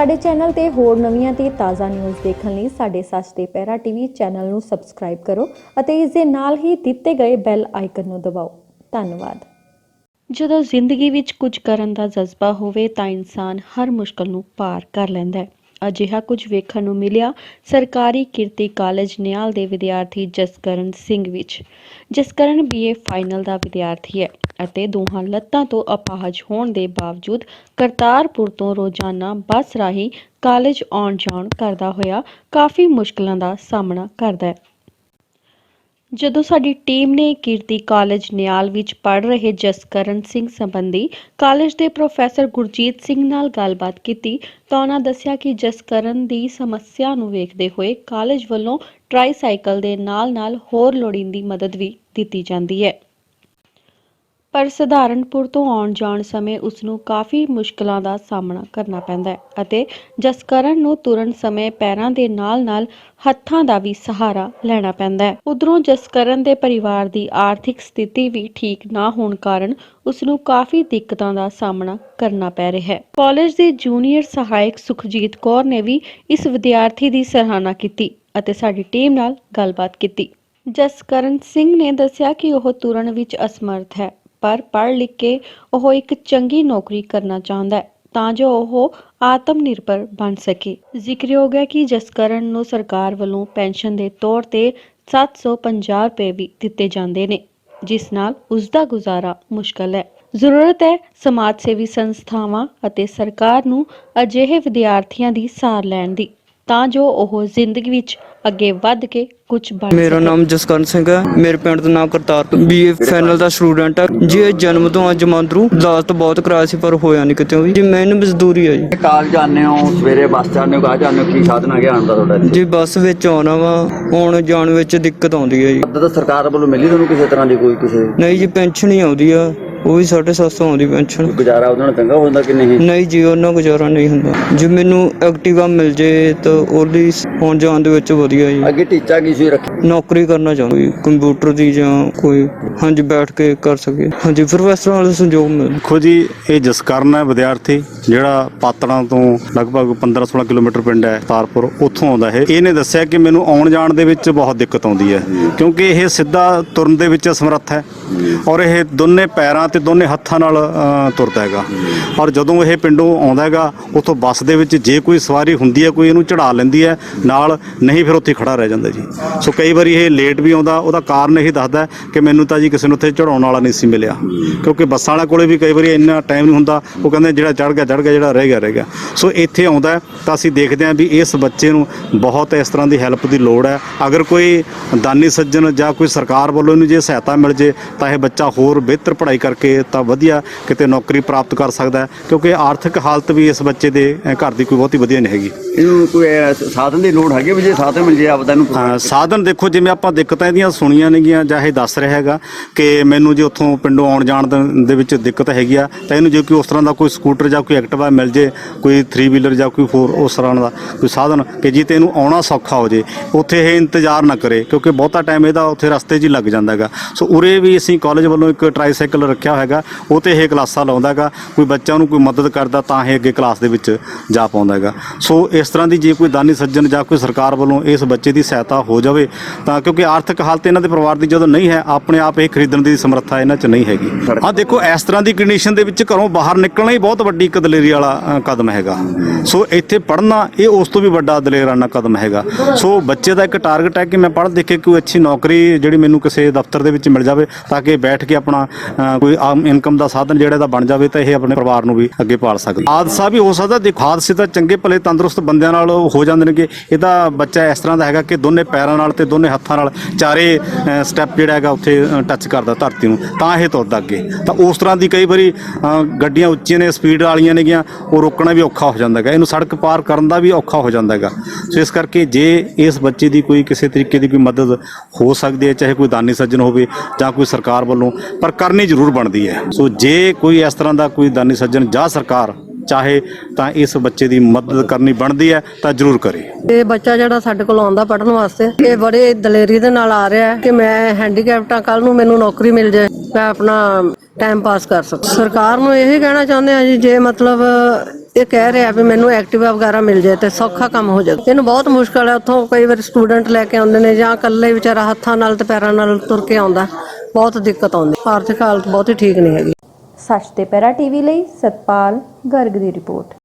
ਸਾਡੇ ਚੈਨਲ ਤੇ ਹੋਰ ਨਵੀਆਂ ਤੇ ਤਾਜ਼ਾ ਨਿਊਜ਼ ਦੇਖਣ ਲਈ ਸਾਡੇ ਸੱਚ ਤੇ ਪਹਿਰਾ ਟੀਵੀ ਚੈਨਲ ਨੂੰ ਸਬਸਕ੍ਰਾਈਬ ਕਰੋ ਅਤੇ ਇਸ ਦੇ ਨਾਲ ਹੀ ਦਿੱਤੇ ਗਏ ਬੈਲ ਆਈਕਨ ਨੂੰ ਦਬਾਓ। ਧੰਨਵਾਦ। ਜਦੋਂ ਜ਼ਿੰਦਗੀ ਵਿੱਚ ਕੁਝ ਕਰਨ ਦਾ ਜਜ਼ਬਾ ਹੋਵੇ ਤਾਂ ਇਨਸਾਨ ਹਰ ਮੁਸ਼ਕਲ ਨੂੰ ਪਾਰ ਕਰ ਲੈਂਦਾ ਹੈ। ਅਜਿਹਾ ਕੁਝ ਵੇਖਣ ਨੂੰ ਮਿਲਿਆ ਸਰਕਾਰੀ ਕਿਰਤੀ ਕਾਲਜ ਨਿਆਲ ਦੇ ਵਿਦਿਆਰਥੀ ਜਸਕਰਨ ਸਿੰਘ ਵਿੱਚ। ਜਸਕਰਨ ਬੀਏ ਫਾਈਨਲ ਦਾ ਵਿਦਿਆਰਥੀ ਹੈ। ਅਤੇ ਦੋਹਾਂ ਲੱਤਾਂ ਤੋਂ ਅਪਾਹਜ ਹੋਣ ਦੇ ਬਾਵਜੂਦ ਕਰਤਾਰਪੁਰ ਤੋਂ ਰੋਜ਼ਾਨਾ ਬੱਸ ਰਾਹੀਂ ਕਾਲਜ ਆਉਣ ਜਾਣ ਕਰਦਾ ਹੋਇਆ ਕਾਫੀ ਮੁਸ਼ਕਲਾਂ ਦਾ ਸਾਹਮਣਾ ਕਰਦਾ ਹੈ। ਜਦੋਂ ਸਾਡੀ ਟੀਮ ਨੇ ਕੀਰਤੀ ਕਾਲਜ ਨਿਆਲ ਵਿੱਚ ਪੜ੍ਹ ਰਹੇ ਜਸਕਰਨ ਸਿੰਘ ਸੰਬੰਧੀ ਕਾਲਜ ਦੇ ਪ੍ਰੋਫੈਸਰ ਗੁਰਜੀਤ ਸਿੰਘ ਨਾਲ ਗੱਲਬਾਤ ਕੀਤੀ ਤਾਂ ਉਹਨਾਂ ਦੱਸਿਆ ਕਿ ਜਸਕਰਨ ਦੀ ਸਮੱਸਿਆ ਨੂੰ ਵੇਖਦੇ ਹੋਏ ਕਾਲਜ ਵੱਲੋਂ ਟ੍ਰਾਈਸਾਈਕਲ ਦੇ ਨਾਲ-ਨਾਲ ਹੋਰ ਲੋੜੀਂਦੀ ਮਦਦ ਵੀ ਦਿੱਤੀ ਜਾਂਦੀ ਹੈ। ਪਰ ਸਧਾਰਨਪੁਰ ਤੋਂ ਆਉਣ ਜਾਣ ਸਮੇਂ ਉਸ ਨੂੰ ਕਾਫੀ ਮੁਸ਼ਕਲਾਂ ਦਾ ਸਾਹਮਣਾ ਕਰਨਾ ਪੈਂਦਾ ਹੈ ਅਤੇ ਜਸਕਰਨ ਨੂੰ ਤੁਰਨ ਸਮੇਂ ਪੈਰਾਂ ਦੇ ਨਾਲ-ਨਾਲ ਹੱਥਾਂ ਦਾ ਵੀ ਸਹਾਰਾ ਲੈਣਾ ਪੈਂਦਾ ਹੈ। ਉਧਰੋਂ ਜਸਕਰਨ ਦੇ ਪਰਿਵਾਰ ਦੀ ਆਰਥਿਕ ਸਥਿਤੀ ਵੀ ਠੀਕ ਨਾ ਹੋਣ ਕਾਰਨ ਉਸ ਨੂੰ ਕਾਫੀ ਦਿੱਕਤਾਂ ਦਾ ਸਾਹਮਣਾ ਕਰਨਾ ਪੈ ਰਿਹਾ ਹੈ। ਕਾਲਜ ਦੇ ਜੂਨੀਅਰ ਸਹਾਇਕ ਸੁਖਜੀਤ ਕੌਰ ਨੇ ਵੀ ਇਸ ਵਿਦਿਆਰਥੀ ਦੀ ਸਰਾਹਨਾ ਕੀਤੀ ਅਤੇ ਸਾਡੀ ਟੀਮ ਨਾਲ ਗੱਲਬਾਤ ਕੀਤੀ। ਜਸਕਰਨ ਸਿੰਘ ਨੇ ਦੱਸਿਆ ਕਿ ਉਹ ਤੁਰਨ ਵਿੱਚ ਅਸਮਰਥ ਹੈ ਪਰ ਪੜ੍ਹ ਲਿਖ ਕੇ ਉਹ ਇੱਕ ਚੰਗੀ ਨੌਕਰੀ ਕਰਨਾ ਚਾਹੁੰਦਾ ਹੈ, ਤਾਂ ਜੋ ਉਹ ਆਤਮ ਨਿਰਭਰ ਬਣ ਸਕੇ। ਜ਼ਿਕਰਯੋਗ ਹੈ ਕਿ ਜਸਕਰਨ ਨੂੰ ਸਰਕਾਰ ਵੱਲੋਂ ਪੈਨਸ਼ਨ ਦੇ ਤੌਰ ਤੇ 750 ਰੁਪਏ ਵੀ ਦਿੱਤੇ ਜਾਂਦੇ ਨੇ, ਜਿਸ ਨਾਲ ਉਸ ਦਾ ਗੁਜ਼ਾਰਾ ਮੁਸ਼ਕਲ ਹੈ। ਜ਼ਰੂਰਤ ਹੈ ਸਮਾਜ ਸੇਵੀ ਸੰਸਥਾਵਾਂ ਅਤੇ ਸਰਕਾਰ ਨੂੰ ਅਜਿਹੇ ਵਿਦਿਆਰਥੀਆਂ ਦੀ ਸਾਰ ਲੈਣ ਦੀ। ਤਾਂ ਜੋ ਉਹ ਜ਼ਿੰਦਗੀ ਵਿੱਚ ਅੱਗੇ ਵੱਧ ਕੇ ਕੁਝ ਬਣ ਮੇਰਾ ਨਾਮ ਜਸਕਰਨ ਸਿੰਘ ਹੈ। ਮੇਰੇ ਪਿੰਡ ਦਾ ਨਾਮ ਕਰਤਾਰ ਬੀਏ ਫਾਈਨਲ ਦਾ ਸਟੂਡੈਂਟ ਹੈ ਜੀ ਇਹ ਜਨਮ ਤੋਂ ਆ ਜਮਾਂਦਰੂ ਦਾਸ ਤਾਂ ਬਹੁਤ ਕਰਾਇਆ ਸੀ ਪਰ ਹੋਇਆ ਨਹੀਂ ਕਿਤੇ ਵੀ। ਜੀ ਮੈਨੂੰ ਮਜ਼ਦੂਰੀ ਹੈ ਜੀ। ਕਾਲਜ ਜਾਂਦੇ ਹੋ ਸਵੇਰੇ ਬੱਸ ਜਾਂਦੇ ਹੋ ਕਾ ਜਾਂਦੇ ਹੋ ਕੀ ਸਾਧਨ ਆ ਗਿਆ ਆਉਣ ਦਾ ਤੁਹਾਡਾ? ਜੀ ਬੱਸ ਵਿੱਚ ਆਉਣਾ ਵਾ। ਆਉਣ ਜਾਣ ਵਿੱਚ ਦਿੱਕਤ ਆਉਂਦੀ ਹੈ ਜੀ। ਮਦਦ ਸਰਕਾਰ ਵੱਲੋਂ ਮਿਲੀ ਤੁਹਾਨੂੰ ਕਿਸੇ ਤਰ੍ਹਾਂ ਦੀ ਕੋਈ ਕਿਸੇ? ਨਹੀਂ ਜੀ ਪੈਨਸ਼ਨ ਹੀ ਆਉਂਦੀ ਆ। ਉਹ ਵੀ 750 ਆਉਂਦੀ ਪੈਨਸ਼ਨ। ਗੁਜ਼ਾਰਾ ਉਹਨਾਂ ਨੂੰ ਚੰਗਾ ਹੋ ਜਾਂਦਾ ਕਿ ਨਹੀਂ? ਨਹੀਂ ਜੀ ਉਹਨਾਂ ਗੁਜ਼ਾਰਾ ਨਹੀਂ ਹੁੰਦਾ। ਜੇ ਮੈਨੂੰ ਐਕਟਿਵਾ ਮਿਲ ਜੇ ਤਾਂ ਉਹਦੀ ਆਉਣ ਜਾਣ ਦੇ ਵਿੱਚ ਵਧੀਆ ਜੀ। ਅੱਗੇ ਟੀਚਾ ਕੀ ਸੀ ਰੱਖਿਆ ਨੌਕਰੀ ਕਰਨਾ ਚਾਹੁੰਦਾ ਜੀ ਕੰਪਿਊਟਰ ਦੀ ਜਾਂ ਕੋਈ। ਹਾਂਜੀ ਬੈਠ ਕੇ ਕਰ ਸਕੇ। ਹਾਂਜੀ ਪ੍ਰੋਫੈਸਰ ਵਾਲੇ ਸੰਯੋਗ ਮਿਲ ਦੇਖੋ ਜੀ ਇਹ ਜਸਕਰਨ ਹੈ ਵਿਦਿਆਰਥੀ ਜਿਹੜਾ ਪਾਤੜਾਂ ਤੋਂ ਲਗਭਗ 15-16 ਕਿਲੋਮੀਟਰ ਪਿੰਡ ਹੈ ਤਾਰਪੁਰ ਉੱਥੋਂ ਆਉਂਦਾ ਹੈ ਇਹਨੇ ਦੱਸਿਆ ਕਿ ਮੈਨੂੰ ਆਉਣ ਜਾਣ ਦੇ ਵਿੱਚ ਬਹੁਤ ਦਿੱਕਤ ਆਉਂਦੀ ਹੈ ਕਿਉਂਕਿ ਇਹ ਸਿੱਧਾ ਤੁਰਨ ਦੇ ਵਿੱਚ ਅਸਮਰੱਥ ਹੈ ਔਰ ਇਹ ਦੋਨੇ ਪੈਰਾਂ ਤੇ ਦੋਨੇ ਹੱਥਾਂ ਨਾਲ ਅ, ਤੁਰਦਾ ਹੈਗਾ। ਔਰ ਜਦੋਂ ਇਹ ਪਿੰਡੋਂ ਆਉਂਦਾ ਹੈਗਾ ਉੱਥੋਂ ਬੱਸ ਦੇ ਵਿੱਚ ਜੇ ਕੋਈ ਸਵਾਰੀ ਹੁੰਦੀ ਹੈ ਕੋਈ ਇਹਨੂੰ ਚੜਾ ਲੈਂਦੀ ਹੈ ਨਾਲ ਨਹੀਂ ਫਿਰ ਉੱਥੇ ਖੜਾ ਰਹਿ ਜਾਂਦਾ ਜੀ। ਸੋ ਕਈ ਵਾਰੀ ਇਹ ਲੇਟ ਵੀ ਆਉਂਦਾ, ਉਹਦਾ ਕਾਰਨ ਇਹੀ ਦੱਸਦਾ ਕਿ ਮੈਨੂੰ ਤਾਂ ਜੀ ਕਿਸੇ ਨੂੰ ਉੱਥੇ ਚੜਾਉਣ ਵਾਲਾ ਨਹੀਂ ਸੀ ਮਿਲਿਆ। ਕਿਉਂਕਿ ਬੱਸਾਂ ਵਾਲਿਆਂ ਕੋਲੇ ਵੀ ਕਈ ਵਾਰੀ ਇੰਨਾ ਟਾਈਮ ਨਹੀਂ ਹੁੰਦਾ, ਉਹ ਕਹਿੰਦੇ ਜਿਹੜਾ ਚੜ ਗਿਆ ਚੜ ਗਿਆ, ਜਿਹੜਾ ਰਹਿ ਗਿਆ ਰਹਿ ਗਿਆ। ਸੋ ਇੱਥੇ ਆਉਂਦਾ ਤਾਂ ਅਸੀਂ ਦੇਖਦੇ ਹਾਂ ਵੀ ਇਸ ਬੱਚੇ ਨੂੰ ਬਹੁਤ ਇਸ ਤਰ੍ਹਾਂ ਦੀ ਹੈਲਪ ਦੀ ਲੋੜ ਹੈ। ਅਗਰ ਕੋਈ ਦਾਨੀ ਸੱਜਣ ਜਾਂ ਕੋਈ ਸਰਕਾਰ ਵੱਲੋਂ ਇਹਨੂੰ ਜੇ ਸਹਾਇਤਾ ਮਿਲ ਜੇ, ਤਾਂ ਇਹ ਬੱਚਾ ਹੋਰ ਬਿਹਤਰ ਪੜ੍ਹਾਈ ਕਰਕੇ ਤਾਂ ਵਧੀਆ ਕਿਤੇ ਨੌਕਰੀ ਪ੍ਰਾਪਤ ਕਰ ਸਕਦਾ ਕਿਉਂਕਿ ਆਰਥਿਕ ਹਾਲਤ ਵੀ ਇਸ ਬੱਚੇ ਦੇ ਘਰ ਦੀ ਕੋਈ ਬਹੁਤੀ ਵਧੀਆ ਨਹੀਂ ਹੈਗੀ। ਇਹਨੂੰ ਕੋਈ ਸਾਧਨ ਦੀ ਲੋੜ ਹੈਗੀ ਵੀ ਜੇ ਸਾਧਨ ਮਿਲ ਜੇ ਆਪਦਾ ਨੂੰ ਹਾਂ, ਸਾਧਨ ਦੇਖੋ ਜਿਵੇਂ ਆਪਾਂ ਦਿੱਕਤਾਂ ਇਹਦੀਆਂ ਸੁਣੀਆਂ ਨੇਗੀਆਂ ਜਾਂ ਇਹ ਦੱਸ ਰਿਹਾ ਹੈਗਾ ਕਿ ਮੈਨੂੰ ਜੇ ਉੱਥੋਂ ਪਿੰਡੋਂ ਆਉਣ ਜਾਣ ਦੇ- ਦੇ ਵਿੱਚ ਦਿੱਕਤ ਹੈਗੀ ਆ ਤਾਂ ਇਹਨੂੰ ਜੇ ਕੋਈ ਉਸ ਤਰ੍ਹਾਂ ਦਾ ਕੋਈ ਸਕੂਟਰ ਜਾਂ ਕੋਈ ਐਕਟਿਵਾ ਮਿਲ ਜੇ ਕੋਈ 3 ਵੀਲਰ ਜਾਂ ਕੋਈ 4 ਉਸ ਤਰ੍ਹਾਂ ਦਾ ਕੋਈ ਸਾਧਨ ਕਿ ਜੀ ਤੇ ਇਹਨੂੰ ਆਉਣਾ ਸੌਖਾ ਹੋ ਜੇ ਉੱਥੇ ਇਹ ਇੰਤਜ਼ਾਰ ਨਾ ਕਰੇ ਕਿਉਂਕਿ ਬਹੁਤਾ ਟਾਈਮ ਇਹਦਾ ਉੱਥੇ ਰਸਤੇ 'ਚ ਹੀ ਲੱਗ ਜਾਂਦਾ ਹੈਗਾ। ਸੋ ਉਰੇ ਵੀ ਅਸੀਂ ਕਾਲਜ ਵੱਲੋਂ ਇੱਕ ਟ੍ਰਾਈਸਾਈਕਲ ਰੱਖਿਆ ਹੋਇਆ ਹੈਗਾ ਉਹ ਤੇ ਇਹ ਕਲਾਸਾਂ ਲਾਉਂਦਾ ਹੈਗਾ ਕੋਈ ਬੱਚਾ ਉਹਨੂੰ ਕੋਈ ਮਦਦ ਕਰਦਾ ਤਾਂ ਇਹ ਅੱਗੇ ਕਲਾਸ ਦੇ ਵਿੱਚ ਜਾ ਪਾਉਂਦਾ ਹੈਗਾ। ਸੋ ਇਸ ਤਰ੍ਹਾਂ ਦੀ ਜੇ ਕੋਈ ਦਾਨੀ ਸੱਜਣ ਜਾਂ ਕੋਈ ਸਰਕਾਰ ਵੱਲੋਂ ਇਸ ਬੱਚੇ ਦੀ ਸਹਾਇਤਾ ਹੋ ਜਾਵੇ ਤਾਂ ਕਿਉਂਕਿ ਆਰਥਿਕ ਹਾਲਤ ਇਹਨਾਂ ਦੇ ਪਰਿਵਾਰ ਦੀ ਜਦੋਂ ਨਹੀਂ ਹੈ ਆਪਣੇ ਆਪ ਇਹ ਖਰੀਦਣ ਦੀ ਸਮਰੱਥਾ ਇਹਨਾਂ 'ਚ ਨਹੀਂ ਹੈਗੀ। ਆ ਦੇਖੋ ਇਸ ਤਰ੍ਹਾਂ ਦੀ ਕੰਡੀਸ਼ਨ ਦੇ ਵਿੱਚ ਘਰੋਂ ਬਾਹਰ ਨਿਕਲਣਾ ਹੀ ਬਹੁਤ ਵੱਡੀ ਇੱਕ ਦਲੇਰੀ ਵਾਲਾ ਕਦਮ ਹੈਗਾ। ਸੋ ਇੱਥੇ ਪੜ੍ਹਨਾ ਇਹ ਉਸ ਤੋਂ ਵੀ ਵੱਡਾ ਦਲੇਰਾਨਾ ਕਦਮ ਹੈਗਾ। ਸੋ ਬੱਚੇ ਦਾ ਇੱਕ ਟਾਰਗੇਟ ਹੈ ਕਿ ਮੈਂ ਪੜ੍ਹ ਲਿਖ ਕੇ ਕੋਈ ਅੱਛੀ ਨੌਕਰੀ ਜਿਹੜੀ ਮੈਨੂੰ ਕਿਸੇ ਦਫ਼ਤਰ ਦੇ ਵਿੱਚ ਮਿਲ ਜਾਵੇ ਤਾਂ ਕਿ ਬੈਠ ਕੇ ਆਪਣਾ ਕੋਈ ਆਮ ਇਨਕਮ ਦਾ ਸਾਧਨ ਜਿਹੜਾ ਦਾ ਬਣ ਜਾਵੇ ਤਾਂ ਇਹ ਆਪਣੇ ਪਰਿਵਾਰ ਨੂੰ ਵੀ ਅੱਗੇ ਪਾਲ ਸਕਦਾ। ਹਾਦਸਾ ਵੀ ਹੋ ਸਕਦਾ। ਦੇਖੋ ਹਾਦਸੇ ਤਾਂ ਚੰਗੇ ਭਲੇ ਤੰਦਰੁਸਤ ਬੰਦਿਆਂ ਨਾਲ ਹੋ ਜਾਂਦੇ ਨੇ ਕਿ ਇਹਦਾ ਬੱਚਾ ਇਸ ਤਰ੍ਹਾਂ ਦਾ ਹੈਗਾ ਕਿ ਦੋਨੇ ਪੈਰਾਂ ਨਾਲ ਤੇ ਦੋਨੇ ਹੱਥਾਂ ਨਾਲ ਚਾਰੇ ਸਟੈਪ ਜਿਹੜਾ ਹੈਗਾ ਉੱਥੇ ਟੱਚ ਕਰਦਾ ਧਰਤੀ ਨੂੰ। ਤਾਂ ਇਹ ਤੁਰਦਾ ਅੱਗੇ। ਤਾਂ ਉਸ ਤਰ੍ਹਾਂ ਦੀ ਕਈ ਵਾਰੀ ਗੱਡੀਆਂ ਉੱਚੀਆਂ ਨੇ ਸਪੀਡ ਵਾਲੀਆਂ ਨੇਗੀਆਂ, ਉਹ ਰੋਕਣਾ ਵੀ ਔਖਾ ਹੋ ਜਾਂਦਾ ਹੈਗਾ। ਇਹਨੂੰ ਸੜਕ ਪਾਰ ਕਰਨ ਦਾ ਵੀ ਔਖਾ ਹੋ ਜਾਂਦਾ ਹੈਗਾ। ਸੋ ਇਸ ਕਰਕੇ ਜੇ ਇਸ ਬੱਚੇ ਦੀ ਕੋਈ ਕਿਸੇ ਤਰੀਕੇ ਦੀ ਕੋਈ ਮਦਦ ਹੋ ਸਕਦੀ ਹੈ, ਚਾਹੇ ਕੋਈ ਦਾਨੀ ਸੱਜਣ ਹੋਵੇ ਜਾਂ ਕੋਈ ਸਰਕਾਰ ਵੱਲੋਂ, ਪਰ ਕਰਨੀ ਜ਼ਰੂਰ ਬਣਦੀ ਹੈ। ਸੋ ਜੇ ਕੋਈ ਇਸ ਤਰ੍ਹਾਂ ਦਾ ਕੋਈ ਦਾਨੀ ਸੱਜਣ ਜਾਂ ਸਰਕਾਰ ਚਾਹੇ ਤਾਂ ਇਸ ਬੱਚੇ ਦੀ ਮਦਦ ਕਰਨੀ ਬਣਦੀ ਹੈ, ਤਾਂ ਜ਼ਰੂਰ ਕਰੇ। ਇਹ ਬੱਚਾ ਜਿਹੜਾ ਸਾਡੇ ਕੋਲ ਆਉਂਦਾ ਪੜਨ ਵਾਸਤੇ, ਇਹ ਬੜੇ ਦਲੇਰੀ ਦੇ ਨਾਲ ਆ ਰਿਹਾ ਹੈ ਕਿ ਮੈਂ ਹੈਂਡੀਕੈਪਟ ਕੱਲ ਨੂੰ ਮੈਨੂੰ ਨੌਕਰੀ ਮਿਲ ਜਾਏ, ਮੈਂ ਆਪਣਾ ਟਾਈਮ ਪਾਸ ਕਰ ਸਕਾਂ। ਸਰਕਾਰ ਨੂੰ ਇਹ ਕਹਿਣਾ ਚਾਹੁੰਦੇ ਆ ਜੀ, ਜੇ ਮਤਲਬ ਇਹ ਕਹਿ ਰਿਹਾ ਵੀ ਮੈਨੂੰ ਐਕਟਿਵਾ ਵਗੈਰਾ ਮਿਲ ਜਾਏ ਤੇ ਸੌਖਾ ਕੰਮ ਹੋ ਜਾਵੇ। ਇਹਨੂੰ ਬਹੁਤ ਮੁਸ਼ਕਲ ਹੈ, ਉੱਥੋਂ ਕਈ ਵਾਰ ਸਟੂਡੈਂਟ ਲੈ ਕੇ ਆਉਂਦੇ ਨੇ ਜਾਂ ਇਕੱਲੇ ਵਿਚਾਰਾ ਹੱਥਾਂ ਨਾਲ ਤੇ ਪੈਰਾਂ ਨਾਲ ਤੁਰ ਕੇ ਆਉਂਦਾ, ਬਹੁਤ ਦਿੱਕਤ ਆਉਂਦੀ। ਆਰਥਿਕ ਹਾਲਤ ਬਹੁਤ ਹੀ ਠੀਕ ਨਹੀਂ ਹੈਗੀ। ਸੱਚ ਤੇ ਪੈਰਾ ਟੀਵੀ ਲਈ ਸਤਪਾਲ ਗਰਗ ਦੀ ਰਿਪੋਰਟ।